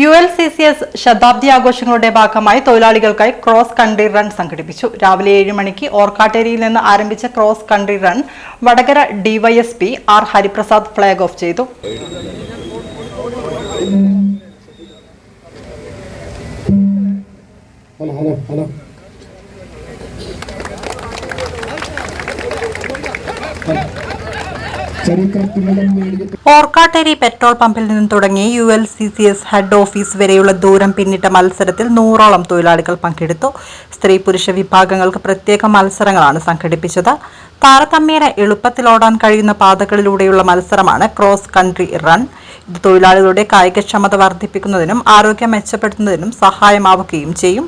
U L C C S ശതാബ്ദി ആഘോഷങ്ങളുടെ ഭാഗമായി തൊഴിലാളികൾക്കായി ക്രോസ് കൺട്രി റൺ സംഘടിപ്പിച്ചു. രാവിലെ ഏഴ് മണിക്ക് ഓർക്കാട്ടേരിയിൽ നിന്ന് ആരംഭിച്ച cross country run Vadakara DYSP R Hariprasad flag off ചെയ്തു. Hello hello hello. Orkkatteri petrol പമ്പിൽ നിന്ന് തുടങ്ങി U L C C S head office വരെയുള്ള ദൂരം പിന്നിട്ട മത്സരത്തിൽ നൂറോളം തൊഴിലാളികൾ പങ്കെടുത്തു. സ്ത്രീ പുരുഷ വിഭാഗങ്ങൾക്ക് പ്രത്യേക മത്സരങ്ങളാണ് സംഘടിപ്പിച്ചത്. താരതമ്യേന എളുപ്പത്തിൽ ഓടാൻ കഴിയുന്ന പാതകളിലൂടെയുള്ള മത്സരമാണ് ക്രോസ് കൺട്രി റൺ. ഇത് തൊഴിലാളികളുടെ കായികക്ഷമത വർദ്ധിപ്പിക്കുന്നതിനും ആരോഗ്യം മെച്ചപ്പെടുത്തുന്നതിനും സഹായമാവുകയും ചെയ്യും.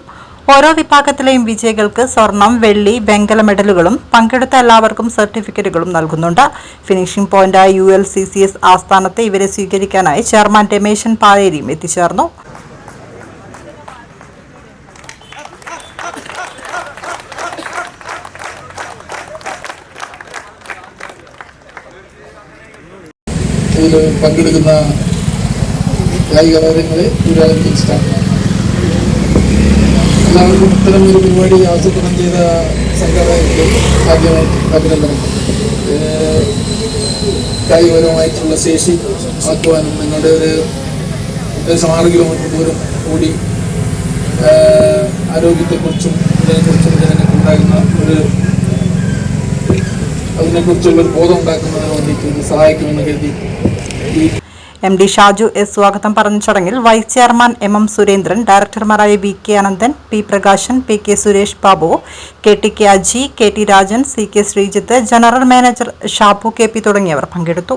ഓരോ വിഭാഗത്തിലെയും വിജയികൾക്ക് സ്വർണം വെള്ളി വെങ്കല മെഡലുകളും പങ്കെടുത്ത എല്ലാവർക്കും സർട്ടിഫിക്കറ്റുകളും നൽകുന്നുണ്ട്. Finishing പോയിന്റായ U L C C S ആസ്ഥാനത്ത് ഇവരെ സ്വീകരിക്കാനായി ചെയർമാൻ രമേശൻ പാലേരിയും എത്തിച്ചേർന്നു. ഇതിൽ പങ്കെടുക്കുന്ന കായിക താരങ്ങളെ ഒരാൾക്ക് സ്റ്റാർട്ട് ഇത്തരം ഒരു പരിപാടി ആസൂത്രണം ചെയ്ത കായികപരമായിട്ടുള്ള ശേഷി ആക്കുവാനും നിങ്ങളുടെ ഒരു ഏകദേശം ആറ് കിലോമീറ്റർ ദൂരം ഏഹ് ആരോഗ്യത്തെക്കുറിച്ചും ഇതിനെക്കുറിച്ചും ജനങ്ങൾക്ക് ഉണ്ടാകുന്ന ഒരു അതിനെക്കുറിച്ചുള്ള ഒരു ബോധം ഉണ്ടാക്കുന്നതിന് വേണ്ടിയിട്ട് സഹായിക്കുമെന്ന് കരുതി. ഈ എം ഡി ഷാജു എസ് സ്വാഗതം പറഞ്ഞ ചടങ്ങിൽ vice chairman M M Surendran ഡയറക്ടർമാരായ V K Ananthan P Prakashan P K Suresh Babu K T K Aji K T Rajan C K Sreejith general manager Shappu K P തുടങ്ങിയവർ പങ്കെടുത്തു.